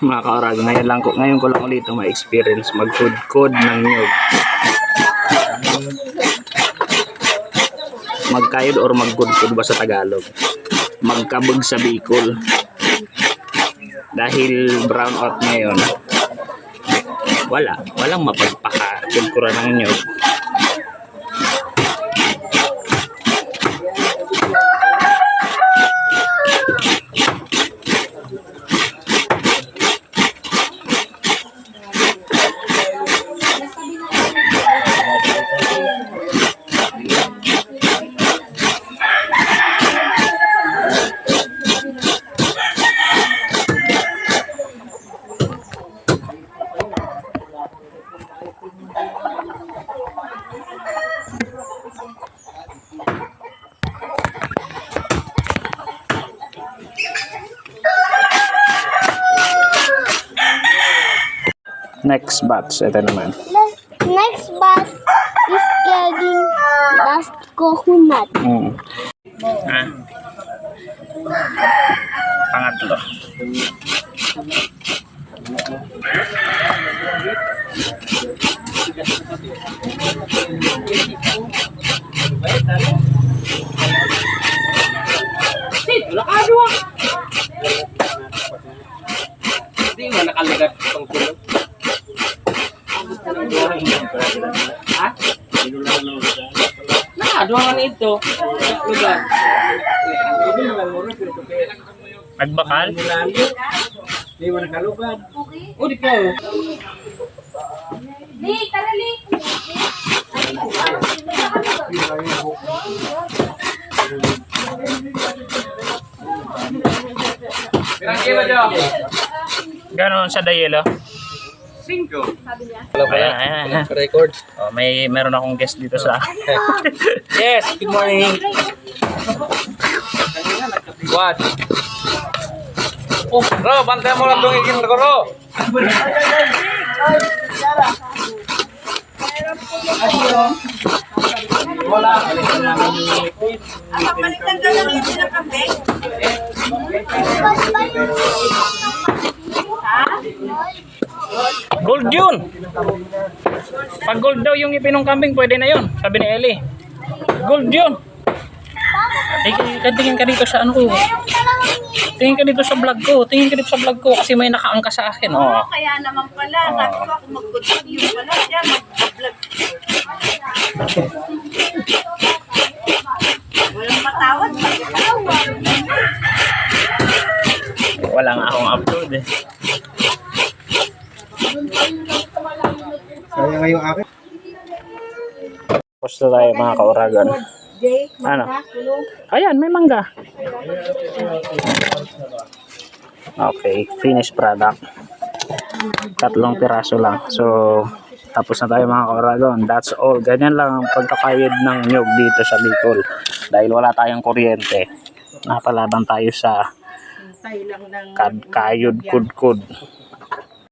mga kaorag. Ngayon lang ko, ngayon ko lang ulit ma-experience mag-code-code ng nyug. Magkayod or mag-code-code ba sa Tagalog? Magkabog sa Bicol. Dahil brown out ngayon, wala. Walang mapagpaka-kulkura ng nyug. Next batch, ito naman. Next batch is getting dust coconut. Mm. Ah. Pangatlo. Hindi Ha? Na, doon man ito. Lugar. Nagbakal? Hindi mo nakalugad. O, di ko. Pirang kilo dyan? Ganon sa Dayelo? Cinco. Ayan, ayan, ayan. Record. Oh, may meron akong guest dito sa Yes, good morning. What? Oh, Ro, bantay mo lang itong ikin ko, Ro. Gold yun! Pag gold daw yung ipinong kambing, pwede na yun. Sabi ni Ellie. Gold yun! Ay, tingin ka dito sa ano ko. Tingin ka dito sa vlog ko. Tingin ka dito sa vlog ko kasi may nakaangka sa akin. Oh. Kaya naman pala, sabi ko ako mag-continue pala siya, mag-vlog. Walang matawad, pag-tawad. Wala nga akong upload eh. Kaya ngayong akin. Tapos na tayo mga kauragan. Ano? Ayan, may mangga. Okay, finished product. Tatlong piraso lang. So, tapos na tayo mga kauragon. That's all. Ganyan lang ang pagkakayod ng nyog dito sa Bicol. Dahil wala tayong kuryente. Napalaban tayo sa kayod kudkud.